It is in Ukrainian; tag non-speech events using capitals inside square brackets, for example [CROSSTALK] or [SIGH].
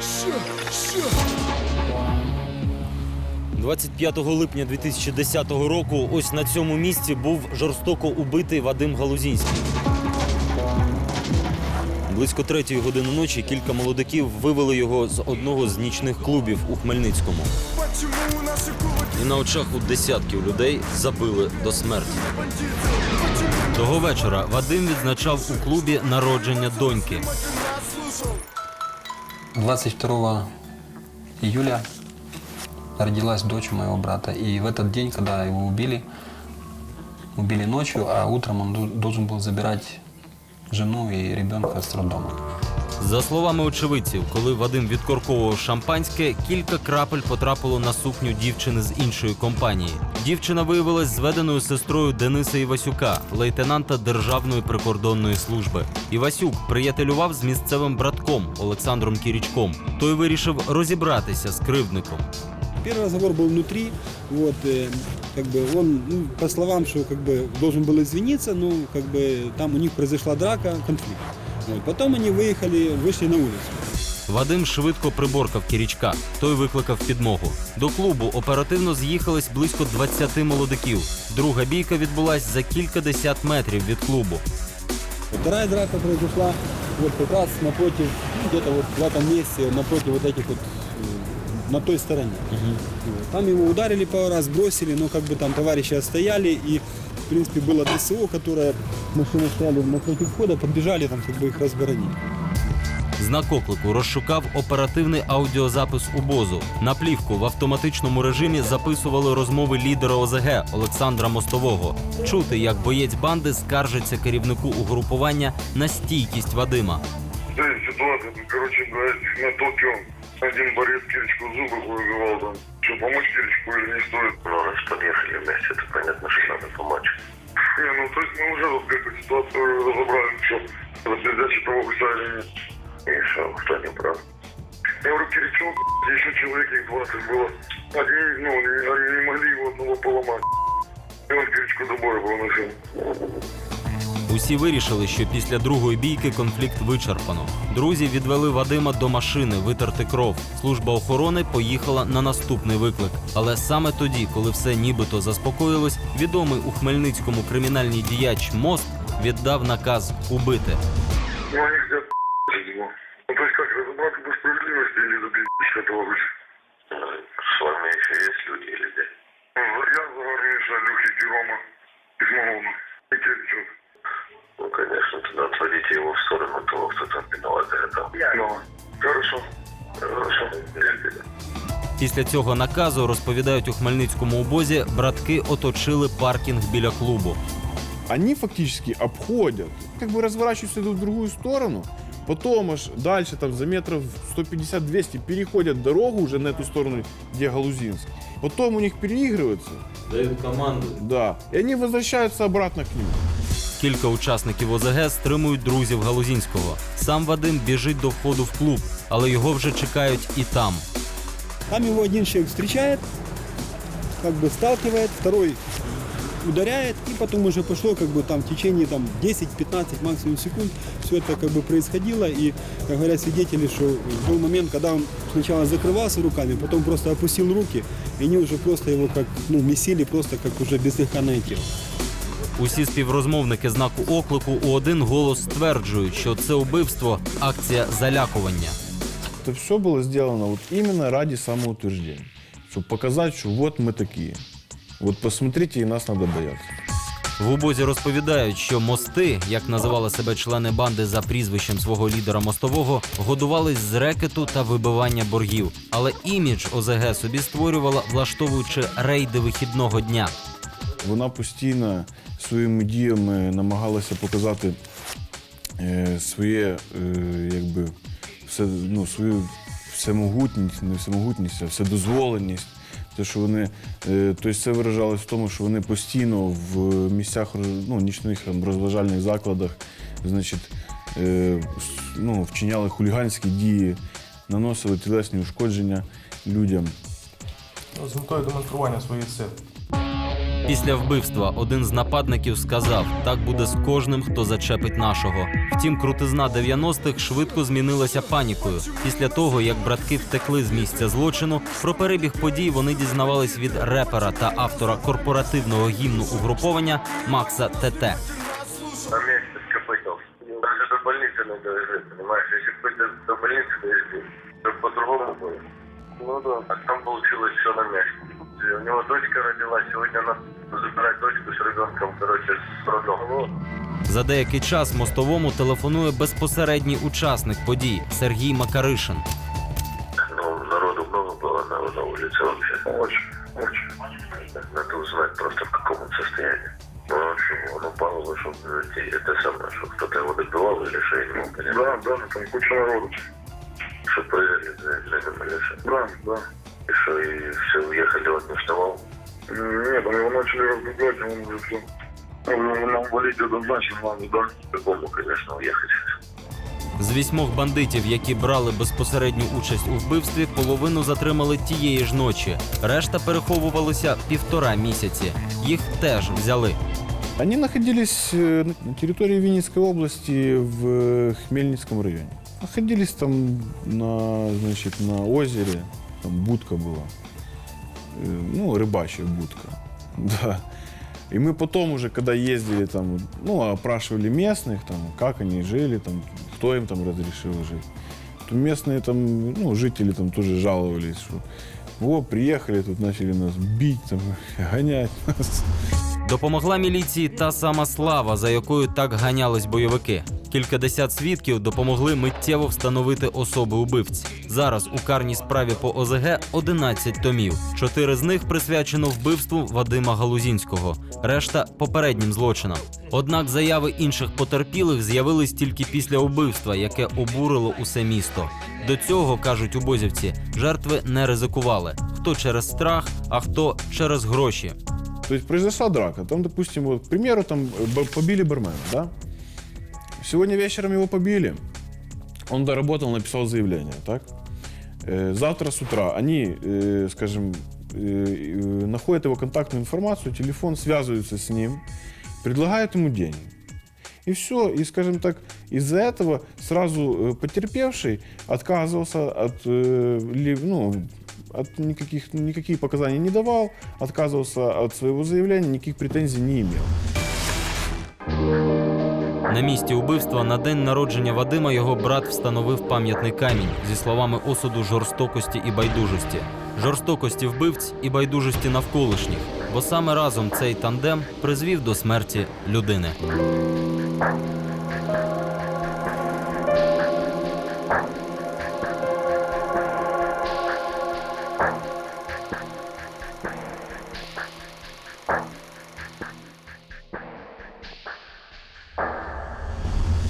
що, що, що? 25 липня 2010 року ось на цьому місці був жорстоко убитий Вадим Галузінський. Близько третьої години ночі кілька молодиків вивели його з одного з нічних клубів у Хмельницькому. І на очах у десятків людей забили до смерті. Того вечора Вадим відзначав у клубі народження доньки. Ти нас слушав? 22 июля родилась дочь моего брата. И в этот день, когда его убили, убили ночью, а утром он должен был забирать жену и ребенка с роддома. За словами очевидців, коли Вадим відкорковував шампанське, кілька крапель потрапило на сукню дівчини з іншої компанії. Дівчина виявилась зведеною сестрою Дениса Івасюка, лейтенанта Державної прикордонної служби. Івасюк приятелював з місцевим братком Олександром Кірічком. Той вирішив розібратися з кривдником. Первый разговор был внутри, вот, э, как бы он, ну, по словам, что как бы должен был извиниться, но как бы там у них произошла драка, конфликт. Вот. Потом они выехали, вышли на улицу. Вадим швидко приборкав Кірічка. Той викликав підмогу. До клубу оперативно з'їхались близько 20 молодиків. Друга бійка відбулась за кілька десят метрів від клубу. Вторая драка произошла вот как раз напротив, ну, где-то вот в этом месте, напротив вот этих вот, э, на той стороне. Вот. Там его ударили пару раз, бросили, но как бы там товарищи отстояли и в принципе было ДСО, которое машины стояли напротив входа, подбежали там как бы их разборонить. Знак оклику розшукав оперативний аудіозапис убозу. На плівку в автоматичному режимі записували розмови лідера ОЗГ Олександра Мостового. Чути, як боєць банди скаржиться керівнику угрупування на стійкість Вадима. Да, ситуация, тут, короче, блядь, на Токио один борец Киричку зубы выбивал там. Что, помочь Киричку или не стоит? Ну, раз подъехали вместе, то понятно, что надо помочь. Не, ну, то есть мы уже вот эту ситуацию разобрали, что передачи того или И что, кто не прав? Я говорю, Киричок, еще человек их 20 было. Они, ну, они, они не могли его одного поломать. И он Киричку до боя был. Усі вирішили, що після другої бійки конфлікт вичерпано. Друзі відвели Вадима до машини витерти кров. Служба охорони поїхала на наступний виклик. Але саме тоді, коли все нібито заспокоїлось, відомий у Хмельницькому кримінальний діяч мост віддав наказ убити. Ну, они хотят его. Ну, то есть как, разобраться до справедливости или добить этого лучше? Ну, С вами еще есть люди или где? Ну, Я Загорниша, Люхи, Рома, Измоловна и Киричок. Ну, конечно, тогда отводите его в сторону того, кто там виноват за это. Ну, хорошо. Хорошо. Після цього наказу розповідають у Хмельницькому обозі, братки оточили паркінг біля клубу. они фактически обходят, как бы разворачиваются идут в другую сторону, потом аж дальше, там за метров 150-200 переходят дорогу уже на эту сторону, где Галузинск. Потом у них переигрываются, Дають команду. да, и они возвращаются обратно к ним. Кілька учасників ОЗГ стримують друзів Галузінського. Сам Вадим біжить до входу в клуб, але його вже чекають і там. Там его один человек встречает, как бы сталкивает, второй ударяет, и потом уже пошло как бы там в течение там 10-15 максимум секунд все это как бы происходило, и, как говорят свидетели, что был момент, когда он сначала закрывался руками, потом просто опустил руки, и они уже просто его как, ну, месили просто как уже бездыханное тело. Усі співрозмовники знаку оклику у один голос стверджують, що це убивство акція залякування. Это все было сделано вот именно ради самоутверждения, чтобы показать, что вот мы такие. Вот посмотрите, и нас надо бояться. В обозі розповідають, що мости, як називали себе члени банди за прізвищем свого лідера мостового, годувались з рекету та вибивання боргів. Але імідж ОЗГ собі створювала, влаштовуючи рейди вихідного дня. Вона постійно своїми діями намагалася показати е, своє, е, якби, все, ну, свою всемогутність, не всемогутність, а вседозволеність. Те, що вони, е, тобто це виражалось в тому, що вони постійно в місцях ну, нічних там, розважальних закладах значить, е, ну, вчиняли хуліганські дії, наносили тілесні ушкодження людям. з метою демонстрування своєї сили. Після вбивства один з нападників сказав: так буде з кожним, хто зачепить нашого. Втім, крутизна 90-х швидко змінилася панікою. Після того, як братки втекли з місця злочину, про перебіг подій вони дізнавались від репера та автора корпоративного гімну угруповання Макса ТТ. На месте скопытил. Даже до больницы не довезли, понимаешь? Если бы до, до больницы довезли, то по-другому было. Ну да. А там получилось все на месте. И У него дочка родилась, сегодня надо забирать дочку с ребенком, короче, с роддома. За деякий час мостовому телефонує безпосередній учасник подій Сергій Макаришин. Ну, народу много было на, на улице вообще. Очень, очень. Надо узнать просто в каком он состоянии. Ну, а что, он упал, вышел, это самое, что кто-то его добивал или что, я не могу понять. Да, да, там куча народу. Что проверили за экзамен или что? Да, да. И что, и все, уехали, он не вставал? Нет, там его начали разбегать, он уже все. Нам валить однозначно надо, да? По-любому, конечно, уехать. З вісьмох бандитів, які брали безпосередню участь у вбивстві, половину затримали тієї ж ночі. Решта переховувалися півтора місяці. Їх теж взяли. Они находились э, на территории Винницкой области в э, Хмельницком районе. Находились там на, значит, на озере, там будка была. Э, Ну, рыбачья будка. [LAUGHS] Да. И мы потом уже, когда ездили там, ну, опрашивали местных, там, как они жили, там, кто им там разрешил жить. То местные там, ну, жители там тоже жаловались, что вот, приехали, тут начали нас бить, там, [LAUGHS] гонять нас. Допомогла міліції та сама слава, за якою так ганялись бойовики. Кількадесят свідків допомогли миттєво встановити особи убивць. Зараз у карній справі по ОЗГ 11 томів. Чотири з них присвячено вбивству Вадима Галузінського, решта попереднім злочинам. Однак заяви інших потерпілих з'явились тільки після убивства, яке обурило усе місто. До цього кажуть убозівці, жертви не ризикували. Хто через страх, а хто через гроші. То есть произошла драка. Там, допустим, вот, к примеру, там э, б- побили бармена, да? Сегодня вечером его побили. Он доработал, написал заявление, так? Э, Завтра с утра они, э, скажем, э, находят его контактную информацию, телефон, связываются с ним, предлагают ему деньги. И все. И, скажем так, из-за этого сразу потерпевший отказывался от, ну, от никаких, никакие показания не давал, отказывался от своего заявления, никаких претензий не имел. На місці убивства на день народження Вадима його брат встановив пам'ятний камінь зі словами осуду жорстокості і байдужості, жорстокості вбивць і байдужості навколишніх, бо саме разом цей тандем призвів до смерті людини.